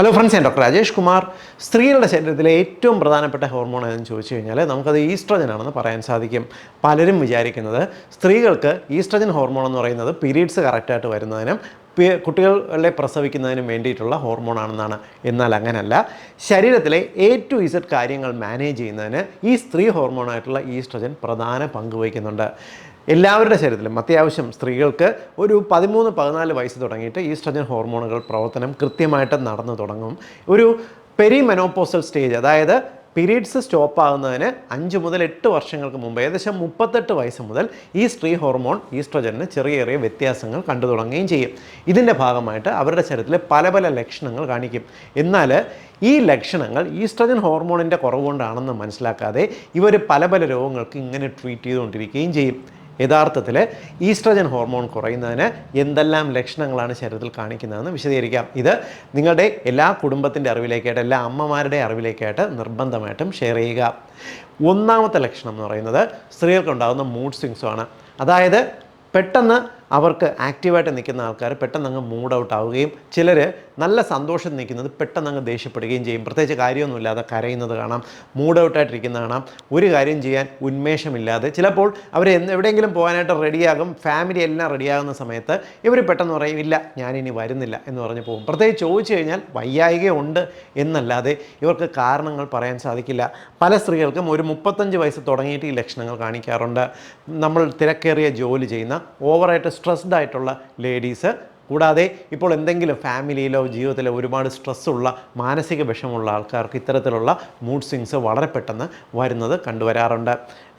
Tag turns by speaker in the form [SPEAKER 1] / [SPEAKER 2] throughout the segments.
[SPEAKER 1] Hello friends ഞാൻ doctor Rajesh Kumar. സ്ത്രീകളുടെ ശരീരത്തിലെ ഏറ്റവും പ്രധാനപ്പെട്ട ഹോർമോൺ ഏതെന്ന് ചോദിച്ചു കഴിഞ്ഞാൽ നമുക്കത് ഈസ്ട്രജൻ ആണെന്ന് പറയാൻ സാധിക്കും. പലരും വിചാരിക്കുന്നത് സ്ത്രീകൾക്ക് ഈസ്ട്രജൻ ഹോർമോൺ എന്ന് പറയുന്നത് പീരീഡ്സ് കറക്റ്റായിട്ട് വരുന്നതിനും കുട്ടികളെ പ്രസവിക്കുന്നതിനും വേണ്ടിയിട്ടുള്ള ഹോർമോൺ ആണെന്നാണ്. എന്നാൽ അങ്ങനല്ല. ശരീരത്തിലെ എ ടു ഇസഡ് കാര്യങ്ങൾ മാനേജ് ചെയ്യുന്നതിന് ഈ സ്ത്രീ ഹോർമോണായിട്ടുള്ള ഈസ്ട്രജൻ പ്രധാന പങ്ക് വഹിക്കുന്നുണ്ട്. എല്ലാവരുടെ ശരീരത്തിലും അത്യാവശ്യം സ്ത്രീകൾക്ക് ഒരു പതിമൂന്ന് പതിനാല് വയസ്സ് തുടങ്ങിയിട്ട് ഈസ്ട്രജൻ ഹോർമോണുകൾ പ്രവർത്തനം കൃത്യമായിട്ട് നടന്നു തുടങ്ങും. ഒരു പെരിമെനോപ്പോസൽ സ്റ്റേജ് അതായത് പീരീഡ്സ് സ്റ്റോപ്പ് ആകുന്നതിന് അഞ്ച് മുതൽ എട്ട് വർഷങ്ങൾക്ക് മുമ്പ് ഏകദേശം മുപ്പത്തെട്ട് വയസ്സ് മുതൽ ഈ സ്ത്രീ ഹോർമോൺ ഈസ്ട്രജന് ചെറിയ ചെറിയ വ്യത്യാസങ്ങൾ കണ്ടു തുടങ്ങുകയും ചെയ്യും. ഇതിന്റെ ഭാഗമായിട്ട് അവരുടെ ശരീരത്തിൽ പല പല ലക്ഷണങ്ങൾ കാണിക്കും. എന്നാൽ ഈ ലക്ഷണങ്ങൾ ഈസ്ട്രജൻ ഹോർമോണിന്റെ കുറവുകൊണ്ടാണെന്ന് മനസ്സിലാക്കാതെ ഇവർ പല പല രോഗങ്ങൾക്ക് ഇങ്ങനെ ട്രീറ്റ് ചെയ്തുകൊണ്ടിരിക്കുകയും ചെയ്യും. യഥാർത്ഥത്തിൽ ഈസ്ട്രജൻ ഹോർമോൺ കുറയുന്നതിന് എന്തെല്ലാം ലക്ഷണങ്ങളാണ് ശരീരത്തിൽ കാണിക്കുന്നതെന്ന് വിശദീകരിക്കാം. ഇത് നിങ്ങളുടെ എല്ലാ കുടുംബത്തിന്റെ അറിവിലേക്കായിട്ട് എല്ലാ അമ്മമാരുടെ അറിവിലേക്കായിട്ട് നിർബന്ധമായിട്ടും ഷെയർ ചെയ്യുക. ഒന്നാമത്തെ ലക്ഷണം എന്ന് പറയുന്നത് സ്ത്രീകൾക്കുണ്ടാകുന്ന മൂഡ് സ്വിങ്സുമാണ് അതായത് പെട്ടെന്ന് അവർക്ക് ആക്റ്റീവായിട്ട് നിൽക്കുന്ന ആൾക്കാർ പെട്ടെന്ന് അങ്ങ് മൂഡ് ഔട്ട് ആവുകയും ചിലർ നല്ല സന്തോഷം നിൽക്കുന്നത് പെട്ടെന്ന് അങ്ങ് ദേഷ്യപ്പെടുകയും ചെയ്യും. പ്രത്യേകിച്ച് കാര്യമൊന്നുമില്ലാതെ കരയുന്നത് കാണാം മൂഡ് ഔട്ടായിട്ടിരിക്കുന്ന കാണാം. ഒരു കാര്യം ചെയ്യാൻ ഉന്മേഷമില്ലാതെ ചിലപ്പോൾ അവർ എവിടെയെങ്കിലും പോകാനായിട്ട് റെഡിയാകും ഫാമിലി എല്ലാം റെഡിയാകുന്ന സമയത്ത് ഇവർ പെട്ടെന്ന് പറയും ഇല്ല ഞാനിനി വരുന്നില്ല എന്ന് പറഞ്ഞ് പോകും. പ്രത്യേകിച്ച് ചോദിച്ചു കഴിഞ്ഞാൽ വയ്യായികയുണ്ട് എന്നല്ലാതെ ഇവർക്ക് കാരണങ്ങൾ പറയാൻ സാധിക്കില്ല. പല സ്ത്രീകൾക്കും ഒരു മുപ്പത്തഞ്ച് വയസ്സ് തുടങ്ങിയിട്ട് ഈ ലക്ഷണങ്ങൾ കാണിക്കാറുണ്ട്. നമ്മൾ തിരക്കേറിയ ജോലി ചെയ്യുന്ന ഓവറായിട്ട് സ്ട്രെസ്ഡ് ആയിട്ടുള്ള ലേഡീസ് കൂടാതെ ഇപ്പോൾ എന്തെങ്കിലും ഫാമിലിയിലോ ജീവിതത്തിലോ ഒരുപാട് സ്ട്രെസ്സുള്ള മാനസിക വിഷമുള്ള ആൾക്കാർക്ക് ഇത്തരത്തിലുള്ള മൂഡ് സ്വിങ്സ് വളരെ പെട്ടെന്ന് വരുന്നത് കണ്ടുവരാറുണ്ട്.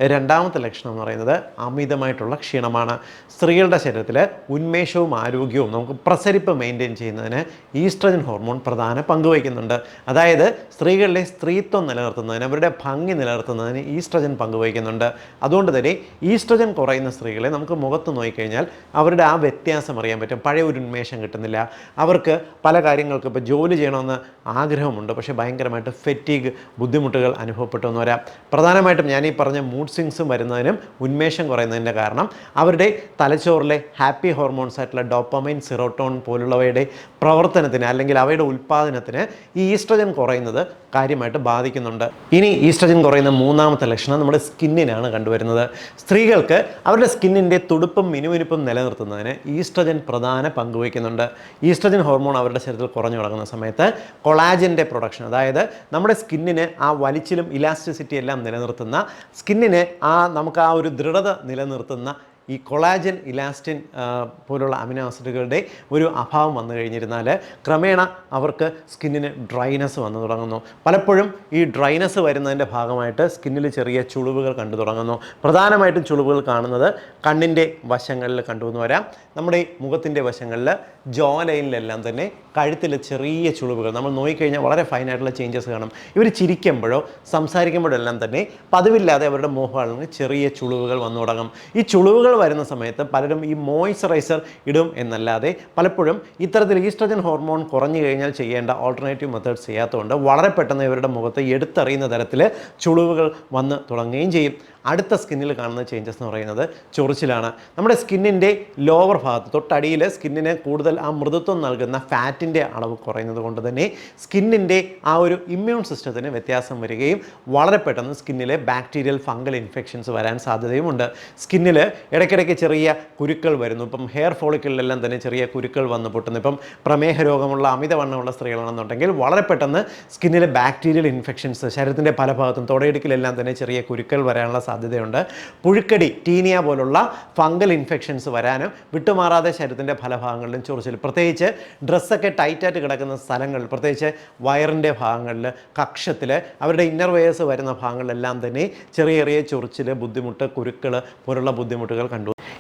[SPEAKER 1] രണ്ടാമത്തെ ലക്ഷണം എന്ന് പറയുന്നത് അമിതമായിട്ടുള്ള ക്ഷീണമാണ്. സ്ത്രീകളുടെ ശരീരത്തിൽ ഉന്മേഷവും ആരോഗ്യവും നമുക്ക് പ്രസരിപ്പ് മെയിന്റെയിൻ ചെയ്യുന്നതിന് ഈസ്ട്രജൻ ഹോർമോൺ പ്രധാന പങ്ക് വഹിക്കുന്നുണ്ട്. അതായത് സ്ത്രീകളിലെ സ്ത്രീത്വം നിലനിർത്തുന്നതിന് അവരുടെ ഭംഗി നിലനിർത്തുന്നതിന് ഈസ്ട്രജൻ പങ്കുവഹിക്കുന്നുണ്ട് അതുകൊണ്ട് തന്നെ ഈസ്ട്രജൻ കുറയുന്ന സ്ത്രീകളെ നമുക്ക് മുഖത്ത് നോക്കിക്കഴിഞ്ഞാൽ അവരുടെ ആ വ്യത്യാസം അറിയാൻ പറ്റും. പഴയ ഒരു ഉന്മേഷം കിട്ടുന്നില്ല. അവർക്ക് പല കാര്യങ്ങൾക്ക് ഇപ്പോൾ ജോലി ചെയ്യണമെന്ന് ആഗ്രഹമുണ്ട്. പക്ഷേ ഭയങ്കരമായിട്ട് ഫെറ്റീഗ് ബുദ്ധിമുട്ടുകൾ അനുഭവപ്പെട്ടു എന്ന് വരാം. പ്രധാനമായിട്ടും ഞാൻ ഈ പറഞ്ഞ മൂഡ് സ്വിങ്സും വരുന്നതിനും ഉന്മേഷം കുറയുന്നതിന്റെ കാരണം അവരുടെ തലച്ചോറിലെ ഹാപ്പി ഹോർമോൺസ് ആയിട്ടുള്ള ഡോപ്പമൈൻ സിറോട്ടോൺ പോലുള്ളവയുടെ പ്രവർത്തനത്തിന് അല്ലെങ്കിൽ അവയുടെ ഉൽപ്പാദനത്തിന് ഈ ഈസ്ട്രജൻ കുറയുന്നത് കാര്യമായിട്ട് ബാധിക്കുന്നുണ്ട്. ഇനി ഈസ്ട്രജൻ കുറയുന്ന മൂന്നാമത്തെ ലക്ഷണം നമ്മുടെ സ്കിന്നിനാണ് കണ്ടുവരുന്നത്. സ്ത്രീകൾക്ക് അവരുടെ സ്കിന്നിന്റെ തുടുപ്പും മിനുമിനുപ്പും നിലനിർത്തുന്നതിന് ഈസ്ട്രജൻ പ്രധാന പങ്ക് വഹിക്കുന്നുണ്ട്. ഈസ്ട്രജൻ ഹോർമോൺ അവരുടെ ശരീരത്തിൽ കുറഞ്ഞു തുടങ്ങുന്ന സമയത്ത് കൊളാജിന്റെ പ്രൊഡക്ഷൻ അതായത് നമ്മുടെ സ്കിന്നിന് ആ വലിച്ചിലും ഇലാസ്റ്റിസിറ്റി എല്ലാം നിലനിർത്തുന്ന സ്കിന്നിന് ആ നമുക്ക് ആ ഒരു ദൃഢത നിലനിർത്തുന്ന ഈ കൊളാജൻ ഇലാസ്റ്റിൻ പോലുള്ള അമിനോ ആസിഡുകളുടെ ഒരു അഭാവം വന്നു കഴിഞ്ഞിരുന്നാൽ ക്രമേണ അവർക്ക് സ്കിന്നിന് ഡ്രൈനസ് വന്നു തുടങ്ങുന്നു. പലപ്പോഴും ഈ ഡ്രൈനസ് വരുന്നതിന്റെ ഭാഗമായിട്ട് സ്കിന്നിൽ ചെറിയ ചുളിവുകൾ കണ്ടു തുടങ്ങുന്നു. പ്രധാനമായിട്ടും ചുളിവുകൾ കാണുന്നത് കണ്ണിന്റെ വശങ്ങളിൽ കണ്ടുവന്ന് വരാം. നമ്മുടെ മുഖത്തിന്റെ വശങ്ങളിൽ ജോ ലൈനിലെല്ലാം തന്നെ കഴുത്തിലെ ചെറിയ ചുളിവുകൾ. നമ്മൾ നോക്കിക്കഴിഞ്ഞാൽ വളരെ ഫൈനായിട്ടുള്ള ചേഞ്ചസ് കാണും. ഇവർ ചിരിക്കുമ്പോഴോ സംസാരിക്കുമ്പോഴോ എല്ലാം തന്നെ പതിവില്ലാതെ അവരുടെ മുഖങ്ങളിൽ ചെറിയ ചുളിവുകൾ വന്നു തുടങ്ങും. ഈ ചുളിവുകൾ വരുന്ന സമയത്ത് പലരും ഈ മോയ്സ്ചറൈസർ ഇടും എന്നല്ലാതെ പലപ്പോഴും ഇത്തരത്തിൽ ഈസ്ട്രജൻ ഹോർമോൺ കുറഞ്ഞു കഴിഞ്ഞാൽ ചെയ്യേണ്ട ഓൾട്ടർനേറ്റീവ് മെത്തേഡ്സ് ചെയ്യാത്തതുകൊണ്ട് വളരെ പെട്ടെന്ന് ഇവരുടെ മുഖത്ത് എടുത്തറിയുന്ന തരത്തിൽ ചുളിവുകൾ വന്ന് തുടങ്ങുകയും ചെയ്യും. അടുത്ത സ്കിന്നിൽ കാണുന്ന ചേഞ്ചസ് എന്ന് പറയുന്നത് ചൊറിച്ചിലാണ്. നമ്മുടെ സ്കിന്നിന്റെ ലോവർ ഭാഗത്ത് തൊട്ടടിയിൽ സ്കിന്നിന് കൂടുതൽ ആ മൃദുത്വം നൽകുന്ന ഫാറ്റിന്റെ അളവ് കുറയുന്നത് കൊണ്ട് തന്നെ സ്കിന്നിന്റെ ആ ഒരു ഇമ്മ്യൂൺ സിസ്റ്റത്തിന് വ്യത്യാസം വരികയും വളരെ പെട്ടെന്ന് സ്കിന്നിലെ ബാക്ടീരിയൽ ഫംഗൽ ഇൻഫെക്ഷൻസ് വരാൻ സാധ്യതയുമുണ്ട്. സ്കിന്നിൽ ഇടയ്ക്കിടയ്ക്ക് ചെറിയ കുരുക്കൾ വരുന്നു. ഇപ്പം ഹെയർ ഫോളിക്കിളിലെല്ലാം തന്നെ ചെറിയ കുരുക്കൾ വന്ന് പൊട്ടുന്നു. ഇപ്പം പ്രമേഹ രോഗമുള്ള അമിതവണ്ണമുള്ള സ്ത്രീകളാണെന്നുണ്ടെങ്കിൽ വളരെ പെട്ടെന്ന് സ്കിന്നിലെ ബാക്ടീരിയൽ ഇൻഫെക്ഷൻസ് ശരീരത്തിന്റെ പല ഭാഗത്തും തുടയിടുക്കിലെല്ലാം തന്നെ ചെറിയ കുരുക്കൾ വരാനുള്ള സാധ്യതയുണ്ട്. പുഴുക്കടി ടീനിയ പോലുള്ള ഫംഗൽ ഇൻഫെക്ഷൻസ് വരാനും വിട്ടുമാറാതെ ശരീരത്തിന്റെ പല ഭാഗങ്ങളിലും ചൊറിച്ചിൽ. പ്രത്യേകിച്ച് ഡ്രസ്സൊക്കെ ടൈറ്റായിട്ട് കിടക്കുന്ന സ്ഥലങ്ങളിൽ പ്രത്യേകിച്ച് വയറിന്റെ ഭാഗങ്ങളിൽ കക്ഷത്തിൽ അവരുടെ ഇന്നർ വെയേഴ്സ് വരുന്ന ഭാഗങ്ങളിലെല്ലാം തന്നെ ചെറിയ ചെറിയ ചൊറിച്ചിൽ ബുദ്ധിമുട്ട് കുരുക്കൾ പോലുള്ള ബുദ്ധിമുട്ടുകൾ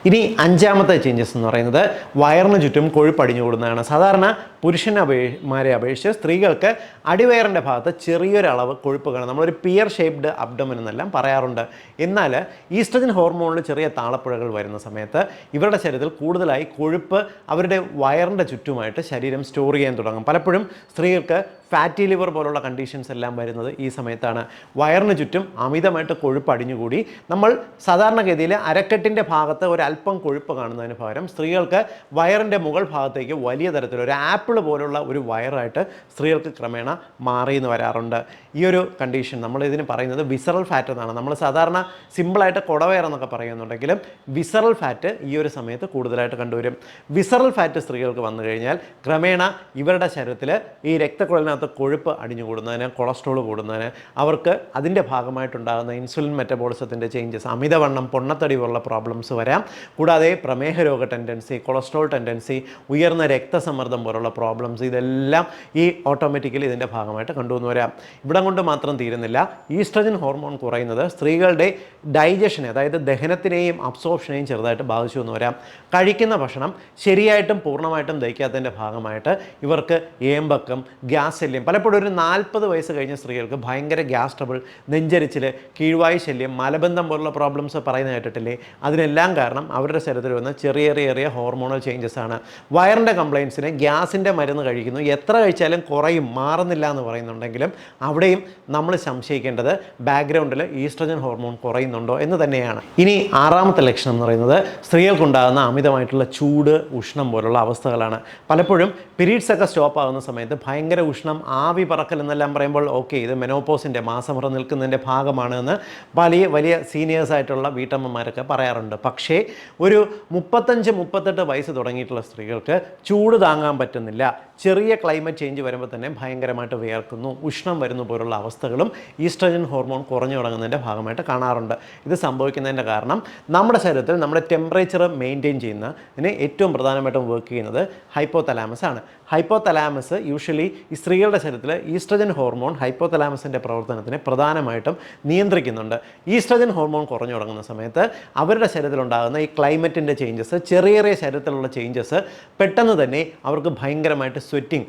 [SPEAKER 1] ഇനി അഞ്ചാമത്തെ ചേഞ്ചസ് എന്ന് പറയുന്നത് വയറിന് ചുറ്റും കൊഴുപ്പടിഞ്ഞു കൂടുന്നതാണ് സാധാരണ പുരുഷന്മാരെ അപേക്ഷിച്ച് സ്ത്രീകൾക്ക് അടിവയറിന്റെ ഭാഗത്ത് ചെറിയൊരളവ് കൊഴുപ്പ് നമ്മളൊരു പിയർ ഷേപ്ഡ് അബ്ഡമൻ എന്നെല്ലാം പറയാറുണ്ട്. എന്നാൽ ഈസ്ട്രജൻ ഹോർമോണിൽ ചെറിയ താളപ്പുഴകൾ വരുന്ന സമയത്ത് ഇവരുടെ ശരീരത്തിൽ കൂടുതലായി കൊഴുപ്പ് അവരുടെ വയറിന്റെ ചുറ്റുമായിട്ട് ശരീരം സ്റ്റോർ ചെയ്യാൻ തുടങ്ങും. പലപ്പോഴും സ്ത്രീകൾക്ക് ഫാറ്റി ലിവർ പോലുള്ള കണ്ടീഷൻസ് എല്ലാം വരുന്നത് ഈ സമയത്താണ്. വയറിന് ചുറ്റും അമിതമായിട്ട് കൊഴുപ്പ് അടിഞ്ഞുകൂടി നമ്മൾ സാധാരണഗതിയിൽ അരക്കെട്ടിന്റെ ഭാഗത്ത് ഒരു അല്പം കൊഴുപ്പ് കാണുന്നതിന് പകരം സ്ത്രീകൾക്ക് വയറിന്റെ മുകൾ ഭാഗത്തേക്ക് വലിയ തരത്തിൽ ഒരു ആപ്പിൾ പോലുള്ള ഒരു വയറായിട്ട് സ്ത്രീകൾക്ക് ക്രമേണ മാറിയെന്ന് വരാറുണ്ട്. ഈ ഒരു കണ്ടീഷൻ നമ്മൾ ഇതിന് പറയുന്നത് വിസറൽ ഫാറ്റ് എന്നാണ്. നമ്മൾ സാധാരണ സിമ്പിളായിട്ട് കുടവയർ എന്നൊക്കെ പറയുന്നുണ്ടെങ്കിലും വിസറൽ ഫാറ്റ് ഈ ഒരു സമയത്ത് കൂടുതലായിട്ട് കണ്ടുവരും. വിസറൽ ഫാറ്റ് സ്ത്രീകൾക്ക് വന്നു കഴിഞ്ഞാൽ ക്രമേണ ഇവരുടെ ശരീരത്തിൽ ഈ രക്തക്കുഴലിനകത്ത് കൊഴുപ്പ് അടിഞ്ഞു കൂടുന്നതിന് കൊളസ്ട്രോൾ കൂടുന്നതിന് അവർക്ക് അതിന്റെ ഭാഗമായിട്ടുണ്ടാകുന്ന ഇൻസുലിൻ മെറ്റബോളിസത്തിന്റെ ചേഞ്ചസ് അമിതവണ്ണം പൊണ്ണത്തടി പോലുള്ള പ്രോബ്ലംസ് വരാം. കൂടാതെ പ്രമേഹ രോഗ ടെൻഡൻസി കൊളസ്ട്രോൾ ടെൻഡൻസി ഉയർന്ന രക്തസമ്മർദ്ദം പോലുള്ള പ്രോബ്ലംസ് ഇതെല്ലാം ഈ ഓട്ടോമാറ്റിക്കലി ഇതിന്റെ ഭാഗമായിട്ട് കണ്ടുവന്ന് വരാം. ഇവിടം കൊണ്ട് മാത്രം തീരുന്നില്ല. ഈസ്ട്രജൻ ഹോർമോൺ കുറയുന്നത് സ്ത്രീകളുടെ ഡൈജഷനെ അതായത് ദഹനത്തിനെയും അബ്സോർപ്ഷനെയും ചെറുതായിട്ട് ബാധിച്ചു എന്ന് വരാം. കഴിക്കുന്ന ഭക്ഷണം ശരിയായിട്ടും പൂർണമായിട്ടും ദഹിക്കാത്തതിന്റെ ഭാഗമായിട്ട് ഇവർക്ക് ഏമ്പക്കം ഗ്യാസ് ശല്യം പലപ്പോഴും ഒരു നാൽപ്പത് വയസ്സ് കഴിഞ്ഞ സ്ത്രീകൾക്ക് ഭയങ്കര ഗ്യാസ് ട്രബിൾ നെഞ്ചരിച്ചിൽ കീഴ്വായു ശല്യം മലബന്ധം പോലുള്ള പ്രോബ്ലംസ് പറയുന്ന കേട്ടിട്ടില്ലേ? അതിനെല്ലാം കാരണം അവരുടെ ശരീരത്തിൽ വന്ന ചെറിയ ചെറിയ ചെറിയ ഹോർമോണൽ ചേഞ്ചസ് ആണ്. വയറിന്റെ കംപ്ലയിൻസിന് ഗ്യാസിന്റെ മരുന്ന് കഴിക്കുന്നു. എത്ര കഴിച്ചാലും കുറയും മാറുന്നില്ല എന്ന് പറയുന്നുണ്ടെങ്കിലും അവിടെയും നമ്മൾ സംശയിക്കേണ്ടത് ബാക്ക്ഗ്രൗണ്ടിൽ ഈസ്ട്രജൻ ഹോർമോൺ കുറയുന്നുണ്ടോ എന്ന് തന്നെയാണ്. ഇനി ആറാമത്തെ ലക്ഷണം എന്ന് പറയുന്നത് സ്ത്രീകൾക്കുണ്ടാകുന്ന അമിതമായിട്ടുള്ള ചൂട് ഉഷ്ണം പോലുള്ള അവസ്ഥകളാണ്. പലപ്പോഴും പീരീഡ്സ് ഒക്കെ സ്റ്റോപ്പ് ആകുന്ന സമയത്ത് ഭയങ്കര ഉഷ്ണം ആവി പറക്കൽ എന്നെല്ലാം പറയുമ്പോൾ ഓക്കെ ഇത് മെനോപോസിന്റെ മാസമുറ നിൽക്കുന്നതിന്റെ ഭാഗമാണ് എന്ന് വലിയ വലിയ സീനിയേഴ്സായിട്ടുള്ള വീട്ടമ്മമാരൊക്കെ പറയാറുണ്ട്. പക്ഷേ ഒരു മുപ്പത്തഞ്ച് മുപ്പത്തെട്ട് വയസ്സ് തുടങ്ങിയിട്ടുള്ള സ്ത്രീകൾക്ക് ചൂട് താങ്ങാൻ പറ്റുന്നില്ല. ചെറിയ ക്ലൈമറ്റ് ചേഞ്ച് വരുമ്പോൾ തന്നെ ഭയങ്കരമായിട്ട് വിയർക്കുന്നു. ഉഷ്ണം വരുന്നു പോലുള്ള അവസ്ഥകളും ഈസ്ട്രജൻ ഹോർമോൺ കുറഞ്ഞു തുടങ്ങുന്നതിന്റെ ഭാഗമായിട്ട് കാണാറുണ്ട്. ഇത് സംഭവിക്കുന്നതിന്റെ കാരണം നമ്മുടെ ശരീരത്തിൽ നമ്മുടെ ടെമ്പറേച്ചർ മെയിന്റെയിൻ ചെയ്യുന്ന ഇതിന് ഏറ്റവും പ്രധാനമായിട്ടും വർക്ക് ചെയ്യുന്നത് ഹൈപ്പോതലാമസ് ആണ്. ഹൈപ്പോതലാമസ് യൂഷ്വലി ഈ സ്ത്രീകളുടെ ശരീരത്തിൽ ഈസ്ട്രജൻ ഹോർമോൺ ഹൈപ്പോതലാമസിന്റെ പ്രവർത്തനത്തിനെ പ്രധാനമായിട്ടും നിയന്ത്രിക്കുന്നുണ്ട്. ഈസ്ട്രജൻ ഹോർമോൺ കുറഞ്ഞു തുടങ്ങുന്ന സമയത്ത് അവരുടെ ശരീരത്തിലുണ്ടാകുന്ന ഈ ക്ലൈമറ്റിന്റെ ചേഞ്ചസ് ചെറിയ ചെറിയ ശരീരത്തിലുള്ള ചേഞ്ചസ് പെട്ടെന്ന് തന്നെ അവർക്ക് ഭയങ്കരമായിട്ട് സ്വെറ്റിംഗ്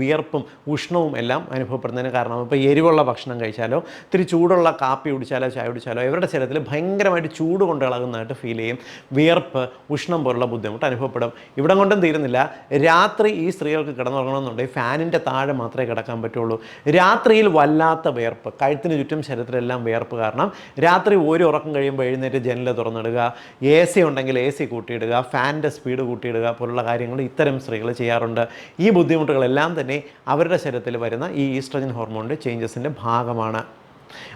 [SPEAKER 1] വിയർപ്പും ഉഷ്ണവും എല്ലാം അനുഭവപ്പെടുന്നതിന് കാരണം ഇപ്പോൾ എരിവുള്ള ഭക്ഷണം കഴിച്ചാലോ ഇത്തിരി ചൂടുള്ള കാപ്പി കുടിച്ചാലോ ചായ കുടിച്ചാലോ ഇവരുടെ ശരീരത്തിൽ ഭയങ്കരമായിട്ട് ചൂട് കൊണ്ട് ഇളകുന്നതായിട്ട് ഫീൽ ചെയ്യും. വിയർപ്പ് ഉഷ്ണം പോലുള്ള ബുദ്ധിമുട്ട് അനുഭവപ്പെടും. ഇവിടം കൊണ്ടും തീരുന്നില്ല. രാത്രി ഈ സ്ത്രീകൾക്ക് കിടന്നുറങ്ങണമെന്നുണ്ടെങ്കിൽ ഫാനിന്റെ താഴെ മാത്രമേ കിടക്കാൻ പറ്റുള്ളൂ. രാത്രിയിൽ വല്ലാത്ത വിയർപ്പ് കഴുത്തിന് ചുറ്റും ശരീരത്തിലെല്ലാം വിയർപ്പ് കാരണം രാത്രി ഒരു ഉറക്കം കഴിയുമ്പോൾ എഴുന്നേറ്റ് ജനൽ തുറന്നിടുക എ സി ഉണ്ടെങ്കിൽ എ സി കൂട്ടിയിടുക ഫാനിന്റെ സ്പീഡ് കൂട്ടിയിടുക പോലുള്ള കാര്യങ്ങൾ ഇത്തരം സ്ത്രീകൾ ചെയ്യാറുണ്ട്. ഈ ബുദ്ധിമുട്ടുകളെല്ലാം തന്നെ അവരുടെ ശരീരത്തിൽ വരുന്ന ഈ ഈസ്ട്രജൻ ഹോർമോണിന്റെ ചേഞ്ചസിന്റെ ഭാഗമാണ്.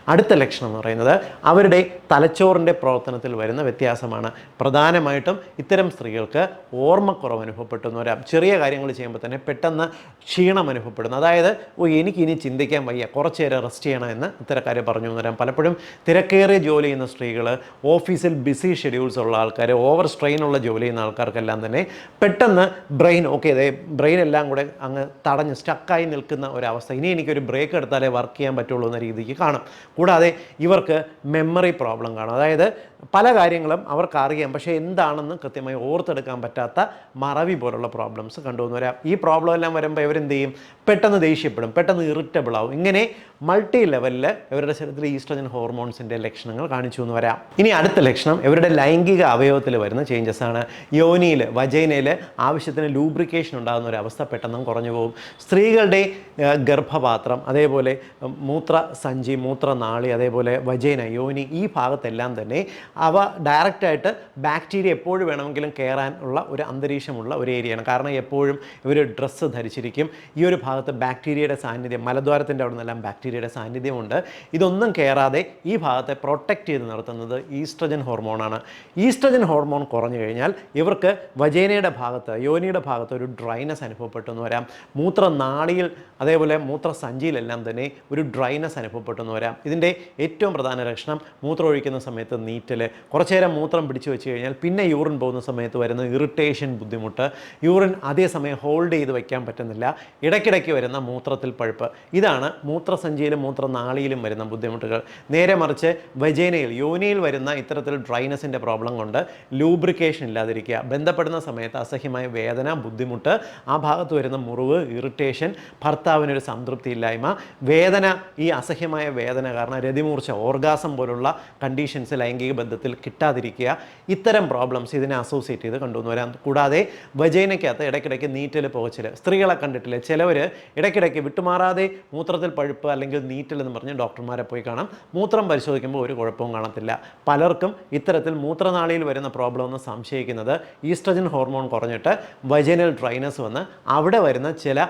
[SPEAKER 1] അടുത്ത ലക്ഷണം എന്ന് പറയുന്നത് അവരുടെ തലച്ചോറിന്റെ പ്രവർത്തനത്തിൽ വരുന്ന വ്യത്യാസമാണ്. പ്രധാനമായിട്ടും ഇത്തരം സ്ത്രീകൾക്ക് ഓർമ്മക്കുറവ് അനുഭവപ്പെട്ടു ഒരു ചെറിയ കാര്യങ്ങൾ ചെയ്യുമ്പോൾ തന്നെ പെട്ടെന്ന് ക്ഷീണം അനുഭവപ്പെടുന്നു. അതായത് ഓ എനിക്ക് ഇനി ചിന്തിക്കാൻ വയ്യ. കുറച്ച് നേരം റെസ്റ്റ് ചെയ്യണം എന്ന് ഇത്തരക്കാർ പറഞ്ഞു വരാം പലപ്പോഴും തിരക്കേറിയ ജോലി ചെയ്യുന്ന സ്ത്രീകൾ ഓഫീസിൽ ബിസി ഷെഡ്യൂൾസ് ഉള്ള ആൾക്കാർ ഓവർ സ്ട്രെയിൻ ഉള്ള ജോലി ചെയ്യുന്ന ആൾക്കാർക്കെല്ലാം തന്നെ പെട്ടെന്ന് ബ്രെയിൻ ഓക്കെ അതെ ബ്രെയിൻ എല്ലാം കൂടെ അങ്ങ് തടഞ്ഞ് സ്റ്റക്കായി നിൽക്കുന്ന ഒരവസ്ഥ. ഇനി എനിക്കൊരു ബ്രേക്ക് എടുത്താലേ വർക്ക് ചെയ്യാൻ പറ്റുള്ളൂ എന്ന രീതിക്ക് കാണും. കൂടാതെ ഇവർക്ക് മെമ്മറി പ്രോബ്ലം കാണും അതായത് പല കാര്യങ്ങളും അവർക്ക് അറിയാം. പക്ഷേ എന്താണെന്ന് കൃത്യമായി ഓർത്തെടുക്കാൻ പറ്റാത്ത മറവി പോലുള്ള പ്രോബ്ലംസ് കണ്ടുവന്നു വരാം. ഈ പ്രോബ്ലം എല്ലാം വരുമ്പോൾ ഇവരെന്ത് ചെയ്യും പെട്ടെന്ന് ദേഷ്യപ്പെടും. പെട്ടെന്ന് ഇറിറ്റബിൾ ആവും. ഇങ്ങനെ മൾട്ടി ലെവലിൽ ഇവരുടെ ശരീരത്തിൽ ഈസ്ട്രജൻ ഹോർമോൺസിന്റെ ലക്ഷണങ്ങൾ കാണിച്ചു എന്ന് വരാം. ഇനി അടുത്ത ലക്ഷണം ഇവരുടെ ലൈംഗിക അവയവത്തിൽ വരുന്ന ചേഞ്ചസ് ആണ്. യോനിയിൽ വജൈനയിൽ ആവശ്യത്തിന് ലൂബ്രിക്കേഷൻ ഉണ്ടാകുന്ന ഒരു അവസ്ഥ പെട്ടെന്ന് കുറഞ്ഞു പോകും. സ്ത്രീകളുടെ ഗർഭപാത്രം അതേപോലെ മൂത്രസഞ്ചി മൂത്രനാളി അതേപോലെ വജൈന യോനി ഈ ഭാഗത്തെല്ലാം തന്നെ അവ ഡയറക്റ്റായിട്ട് ബാക്ടീരിയ എപ്പോഴും വേണമെങ്കിലും കയറാനുള്ള ഒരു അന്തരീക്ഷമുള്ള ഒരു ഏരിയയാണ് കാരണം എപ്പോഴും ഇവർ ഡ്രസ്സ് ധരിച്ചിരിക്കും. ഈ ഒരു ഭാഗത്ത് ബാക്ടീരിയയുടെ സാന്നിധ്യം മലദ്വാരത്തിന്റെ അവിടെ നിന്നെല്ലാം ബാക്ടീരിയയുടെ സാന്നിധ്യമുണ്ട്. ഇതൊന്നും കയറാതെ ഈ ഭാഗത്തെ പ്രൊട്ടക്റ്റ് ചെയ്ത് നിർത്തുന്നത് ഈസ്ട്രജൻ ഹോർമോണാണ് ഈസ്ട്രജൻ ഹോർമോൺ കുറഞ്ഞു കഴിഞ്ഞാൽ ഇവർക്ക് വജേനയുടെ ഭാഗത്ത് യോനിയുടെ ഭാഗത്ത് ഒരു ഡ്രൈനസ് അനുഭവപ്പെട്ടു എന്ന് വരാം. മൂത്രനാളിയിൽ അതേപോലെ മൂത്രസഞ്ചിയിലെല്ലാം തന്നെ ഒരു ഡ്രൈനസ് അനുഭവപ്പെട്ടു എന്ന് വരാം. ഇതിന്റെ ഏറ്റവും പ്രധാന ലക്ഷണം മൂത്രം ഒഴിക്കുന്ന സമയത്ത് നീറ്റൽ കുറച്ച് നേരം മൂത്രം പിടിച്ചു വെച്ച് കഴിഞ്ഞാൽ പിന്നെ യൂറിൻ പോകുന്ന സമയത്ത് വരുന്ന ഇറിറ്റേഷൻ ബുദ്ധിമുട്ട്. യൂറിൻ അതേസമയം ഹോൾഡ് ചെയ്ത് വയ്ക്കാൻ പറ്റുന്നില്ല. ഇടയ്ക്കിടയ്ക്ക് വരുന്ന മൂത്രത്തിൽ പഴുപ്പ്. ഇതാണ് മൂത്രസഞ്ചിയിലും മൂത്രനാളിയിലും വരുന്ന ബുദ്ധിമുട്ടുകൾ. നേരെ മറിച്ച് വജേനയിൽ യോനിയിൽ വരുന്ന ഇത്തരത്തിൽ ഡ്രൈനസിന്റെ പ്രോബ്ലം കൊണ്ട് ലൂബ്രിക്കേഷൻ ഇല്ലാതിരിക്കുക. ബന്ധപ്പെടുന്ന സമയത്ത് അസഹ്യമായ വേദന ബുദ്ധിമുട്ട് ആ ഭാഗത്ത് വരുന്ന മുറിവ് ഇറിറ്റേഷൻ ഭർത്താവിനൊരു സംതൃപ്തി ഇല്ലായ്മ വേദന ഈ അസഹ്യമായ വേദന കാരണം രതിമൂർച്ച ഓർഗാസം പോലുള്ള കണ്ടീഷൻസ് ലൈംഗിക ബന്ധത്തിൽ വിധത്തിൽ കിട്ടാതിരിക്കുക ഇത്തരം പ്രോബ്ലംസ് ഇതിനെ അസോസിയേറ്റ് ചെയ്ത് കണ്ടുവന്ന് വരാം. കൂടാതെ വജൈനയ്ക്കകത്ത് ഇടയ്ക്കിടയ്ക്ക് നീറ്റൽ പുകച്ചിൽ സ്ത്രീകളെ കണ്ടിട്ടില്ല? ചിലവർ ഇടയ്ക്കിടയ്ക്ക് വിട്ടുമാറാതെ മൂത്രത്തിൽ പഴുപ്പ് അല്ലെങ്കിൽ നീറ്റൽ എന്ന് പറഞ്ഞ് ഡോക്ടർമാരെ പോയി കാണാം. മൂത്രം പരിശോധിക്കുമ്പോൾ ഒരു കുഴപ്പവും കാണത്തില്ല. പലർക്കും ഇത്തരത്തിൽ മൂത്രനാളിയിൽ വരുന്ന പ്രോബ്ലം എന്ന് സംശയിക്കുന്നത് ഈസ്ട്രജൻ ഹോർമോൺ കുറഞ്ഞിട്ട് വജൈനൽ ഡ്രൈനസ് വന്ന് അവിടെ വരുന്ന ചില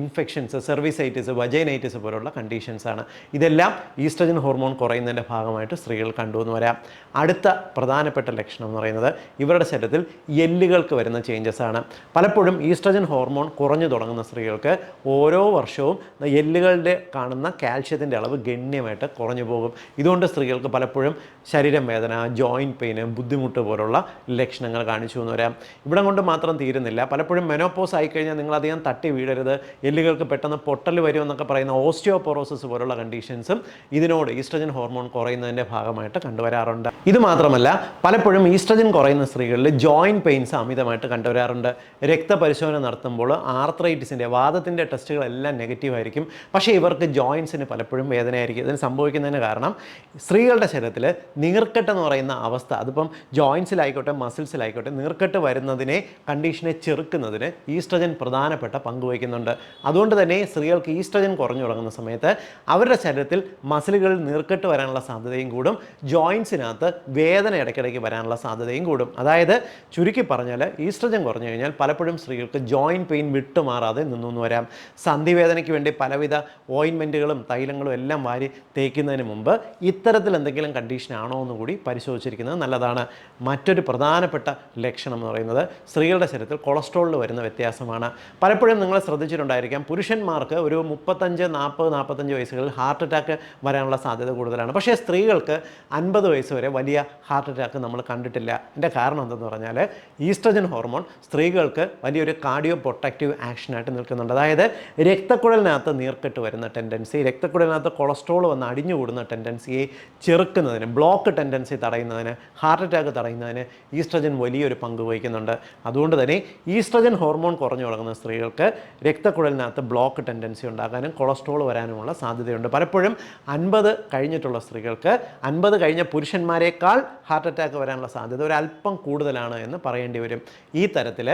[SPEAKER 1] ഇൻഫെക്ഷൻസ് സെർവിസൈറ്റിസ് വജൈനൈറ്റിസ് പോലുള്ള കണ്ടീഷൻസ് ആണ്. ഇതെല്ലാം ഈസ്ട്രജൻ ഹോർമോൺ കുറയുന്നതിന്റെ ഭാഗമായിട്ട് സ്ത്രീകൾ കണ്ടുവന്ന് വരാം. അടുത്ത പ്രധാനപ്പെട്ട ലക്ഷണം എന്ന് പറയുന്നത് ഇവരുടെ ശരീരത്തിൽ എല്ലുകൾക്ക് വരുന്ന ചേഞ്ചസ് ആണ്. പലപ്പോഴും ഈസ്ട്രജൻ ഹോർമോൺ കുറഞ്ഞു തുടങ്ങുന്ന സ്ത്രീകൾക്ക് ഓരോ വർഷവും എല്ലുകളുടെ കാണുന്ന കാൽഷ്യത്തിന്റെ അളവ് ഗണ്യമായിട്ട് കുറഞ്ഞു പോകും. ഇതുകൊണ്ട് സ്ത്രീകൾക്ക് പലപ്പോഴും ശരീരം വേദന ജോയിന്റ് പെയിന് ബുദ്ധിമുട്ട് പോലുള്ള ലക്ഷണങ്ങൾ കാണിച്ചു എന്ന് വരാം ഇവിടെ കൊണ്ട് മാത്രം തീരുന്നില്ല. പലപ്പോഴും മെനോപ്പോസ് ആയിക്കഴിഞ്ഞാൽ നിങ്ങൾ അധികം തട്ടി വീഴരുത്. എല്ലുകൾക്ക് പെട്ടെന്ന് പൊട്ടൽ വരുമെന്നൊക്കെ പറയുന്ന ഓസ്റ്റിയോപൊറോസിസ് പോലുള്ള കണ്ടീഷൻസും ഇതിനോട് ഈസ്ട്രജൻ ഹോർമോൺ കുറയുന്നതിന്റെ ഭാഗമായിട്ട് കണ്ടുവരാറുണ്ട്. ഇത് മാത്രമല്ല പലപ്പോഴും ഈസ്ട്രജൻ കുറയുന്ന സ്ത്രീകളിൽ ജോയിന്റ് പെയിൻസ് അമിതമായിട്ട് കണ്ടുവരാറുണ്ട്. രക്തപരിശോധന നടത്തുമ്പോൾ ആർത്രൈറ്റിസിന്റെ വാദത്തിന്റെ ടെസ്റ്റുകളെല്ലാം നെഗറ്റീവായിരിക്കും പക്ഷേ ഇവർക്ക് ജോയിൻസിന് പലപ്പോഴും വേദനയായിരിക്കും. ഇതിന് സംഭവിക്കുന്നതിന് കാരണം സ്ത്രീകളുടെ ശരീരത്തിൽ നീർക്കെട്ട് എന്ന് പറയുന്ന അവസ്ഥ അതിപ്പം ജോയിൻസിലായിക്കോട്ടെ മസിൽസിലായിക്കോട്ടെ നീർക്കെട്ട് വരുന്നതിനെ കണ്ടീഷനെ ചെറുക്കുന്നതിന് ഈസ്ട്രജൻ പ്രധാനപ്പെട്ട പങ്ക് വഹിക്കുന്നുണ്ട്. അതുകൊണ്ട് തന്നെ സ്ത്രീകൾക്ക് ഈസ്ട്രജൻ കുറഞ്ഞു തുടങ്ങുന്ന സമയത്ത് അവരുടെ ശരീരത്തിൽ മസിലുകളിൽ നീർക്കെട്ട് വരാനുള്ള സാധ്യതയും കൂടും. ജോയിൻസിനകത്ത് വേദന ഇടയ്ക്കിടയ്ക്ക് വരാനുള്ള സാധ്യതയും കൂടും. അതായത് ചുരുക്കി പറഞ്ഞാൽ ഈസ്ട്രജൻ കുറഞ്ഞു കഴിഞ്ഞാൽ പലപ്പോഴും സ്ത്രീകൾക്ക് ജോയിന്റ് പെയിൻ വിട്ടുമാറാതെ നിന്നു വരാം. സന്ധിവേദനയ്ക്ക് വേണ്ടി പലവിധ ഓയിൻമെന്റുകളും തൈലങ്ങളും എല്ലാം വാരി തേക്കുന്നതിന് മുമ്പ് ഇത്തരത്തിൽ എന്തെങ്കിലും കണ്ടീഷൻ ആണോ എന്ന് കൂടി പരിശോധിച്ചിരിക്കുന്നത് നല്ലതാണ്. മറ്റൊരു പ്രധാനപ്പെട്ട ലക്ഷണം എന്ന് പറയുന്നത് സ്ത്രീകളുടെ ശരീരത്തിൽ കൊളസ്ട്രോളിൽ വരുന്ന വ്യത്യാസമാണ്. പലപ്പോഴും നിങ്ങൾ ശ്രദ്ധിച്ചിട്ടുണ്ടായിരിക്കാം പുരുഷന്മാർക്ക് ഒരു മുപ്പത്തഞ്ച് നാൽപ്പത് നാൽപ്പത്തഞ്ച് വയസ്സുകളിൽ ഹാർട്ട് അറ്റാക്ക് വരാനുള്ള സാധ്യത കൂടുതലാണ്. പക്ഷേ സ്ത്രീകൾക്ക് അൻപത് വയസ്സ് വരെ വലിയ ഹാർട്ട് അറ്റാക്ക് നമ്മൾ കണ്ടിട്ടില്ല. എന്റെ കാരണം എന്തെന്ന് പറഞ്ഞാൽ ഈസ്ട്രജൻ ഹോർമോൺ സ്ത്രീകൾക്ക് വലിയൊരു കാർഡിയോ പ്രൊട്ടക്റ്റീവ് ആക്ഷനായിട്ട് നിൽക്കുന്നുണ്ട്. അതായത് രക്തക്കുഴലിനകത്ത് നീർക്കെട്ട് വരുന്ന ടെൻഡൻസി രക്തക്കുഴലിനകത്ത് കൊളസ്ട്രോൾ വന്ന് അടിഞ്ഞുകൂടുന്ന ടെൻഡൻസിയെ ചെറുക്കുന്നതിന് ബ്ലോക്ക് ടെൻഡൻസി തടയുന്നതിന് ഹാർട്ട് അറ്റാക്ക് തടയുന്നതിന് ഈസ്ട്രജൻ വലിയൊരു പങ്ക് വഹിക്കുന്നുണ്ട്. അതുകൊണ്ട് തന്നെ ഈസ്ട്രജൻ ഹോർമോൺ കുറഞ്ഞു തുടങ്ങുന്ന സ്ത്രീകൾക്ക് രക്തക്കുഴലിനകത്ത് ബ്ലോക്ക് ടെൻഡൻസി ഉണ്ടാകാനും കൊളസ്ട്രോൾ വരാനുമുള്ള സാധ്യതയുണ്ട്. പലപ്പോഴും അൻപത് കഴിഞ്ഞിട്ടുള്ള സ്ത്രീകൾക്ക് അൻപത് കഴിഞ്ഞ പുരുഷന്മാരെക്കാൾ ഹാർട്ട് അറ്റാക്ക് വരാനുള്ള സാധ്യത ഒരല്പം കൂടുതലാണ് എന്ന് പറയേണ്ടി വരും. ഈ തരത്തിൽ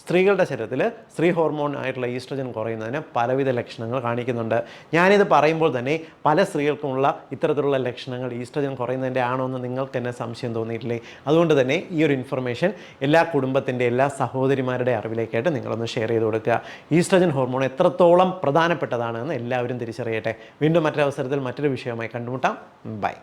[SPEAKER 1] സ്ത്രീകളുടെ ശരീരത്തിൽ സ്ത്രീ ഹോർമോൺ ആയിട്ടുള്ള ഈസ്ട്രജൻ കുറയുന്നതിന് പലവിധ ലക്ഷണങ്ങൾ കാണിക്കുന്നുണ്ട്. ഞാനിത് പറയുമ്പോൾ തന്നെ പല സ്ത്രീകൾക്കുമുള്ള ഇത്തരത്തിലുള്ള ലക്ഷണങ്ങൾ ഈസ്ട്രജൻ കുറയുന്നതിന്റെ ആണോ എന്ന് നിങ്ങൾക്ക് തന്നെ സംശയം തോന്നിയിട്ടില്ലേ? അതുകൊണ്ട് തന്നെ ഈ ഒരു ഇൻഫർമേഷൻ എല്ലാ കുടുംബത്തിന്റെ എല്ലാ സഹോദരിമാരുടെ അറിവിലേക്കായിട്ട് നിങ്ങളൊന്ന് ഷെയർ ചെയ്ത് കൊടുക്കുക. ഈസ്ട്രജൻ ഹോർമോൺ എത്രത്തോളം പ്രധാനപ്പെട്ടതാണെന്ന് എല്ലാവരും തിരിച്ചറിയട്ടെ. വീണ്ടും മറ്റൊരവസരത്തിൽ മറ്റൊരു വിഷയമായി കണ്ടുമുട്ടാം. ബൈ